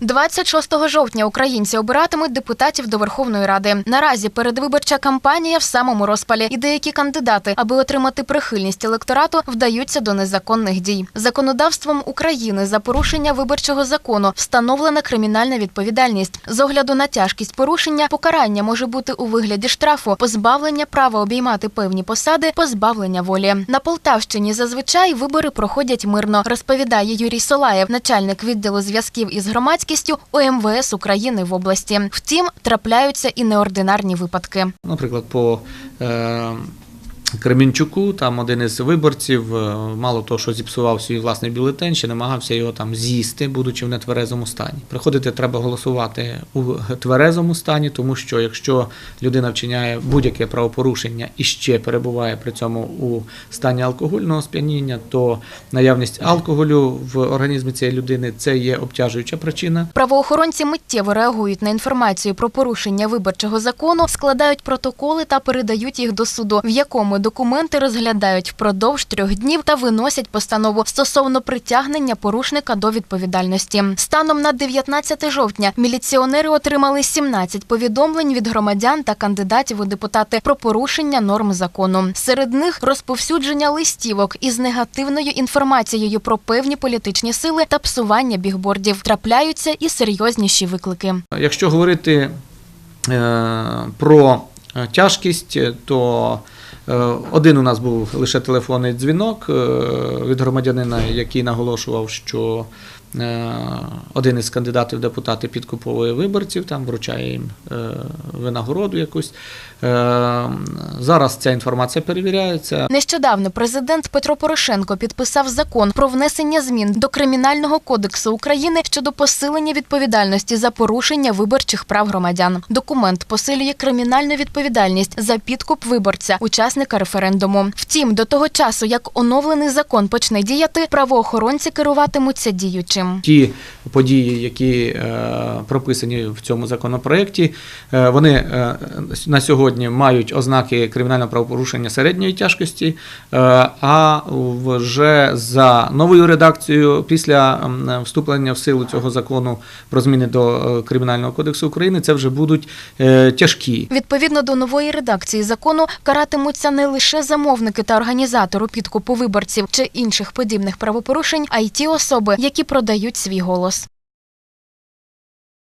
26 жовтня українці обиратимуть депутатів до Верховної Ради. Наразі передвиборча кампанія в самому розпалі, і деякі кандидати, аби отримати прихильність електорату, вдаються до незаконних дій. Законодавством України за порушення виборчого закону встановлена кримінальна відповідальність. З огляду на тяжкість порушення покарання може бути у вигляді штрафу, позбавлення права обіймати певні посади, позбавлення волі. На Полтавщині зазвичай вибори проходять мирно, розповідає Юрій Солаєв, начальник відділу зв'язків із громадськістю у МВС України в області. Втім, трапляються і неординарні випадки. Наприклад, по е, Кременчуку, там один із виборців, е, мало того, що зіпсував свій власний бюлетень, ще намагався його там з'їсти, будучи в нетверезому стані. Приходити треба голосувати у тверезому стані, тому що якщо людина вчиняє будь-яке правопорушення і ще перебуває при цьому у стані алкогольного сп'яніння, то наявність алкоголю в організмі цієї людини це є обтяжуюча причина. Правоохоронці миттєво реагують на інформацію про порушення виборчого закону, складають протоколи та передають їх до суду, в якому документи розглядають впродовж трьох днів та виносять постанову стосовно притягнення порушника до відповідальності. Станом на 19 жовтня міліціонери отримали 17 повідомлень від громадян та кандидатів у депутати про порушення норм закону. Серед них розповсюдження листівок із негативною інформацією про певні політичні сили та псування бігбордів. Трапляються і серйозніші виклики. Якщо говорити е, про тяжкість, то один у нас був лише телефонний дзвінок е, від громадянина, який наголошував, що е, один із кандидатів депутати підкуповує виборців, там вручає їм е, винагороду якусь. Е, Зараз ця інформація перевіряється. Нещодавно президент Петро Порошенко підписав закон про внесення змін до кримінального кодексу України щодо посилення відповідальності за порушення виборчих прав громадян. Документ посилює кримінальну відповідальність за підкуп виборця, учасника референдуму. Втім, до того часу, як оновлений закон почне діяти, правоохоронці керуватимуться діючим. Ті події, які е, прописані в цьому законопроекті, е, вони е, на сьогодні мають ознаки кримінального правопорушення середньої тяжкості. А вже за новою редакцією, після вступлення в силу цього закону про зміни до Кримінального кодексу України, це вже будуть тяжкі. Відповідно до нової редакції закону каратимуться не лише замовники та організатори підкупу виборців чи інших подібних правопорушень, а й ті особи, які продають свій голос.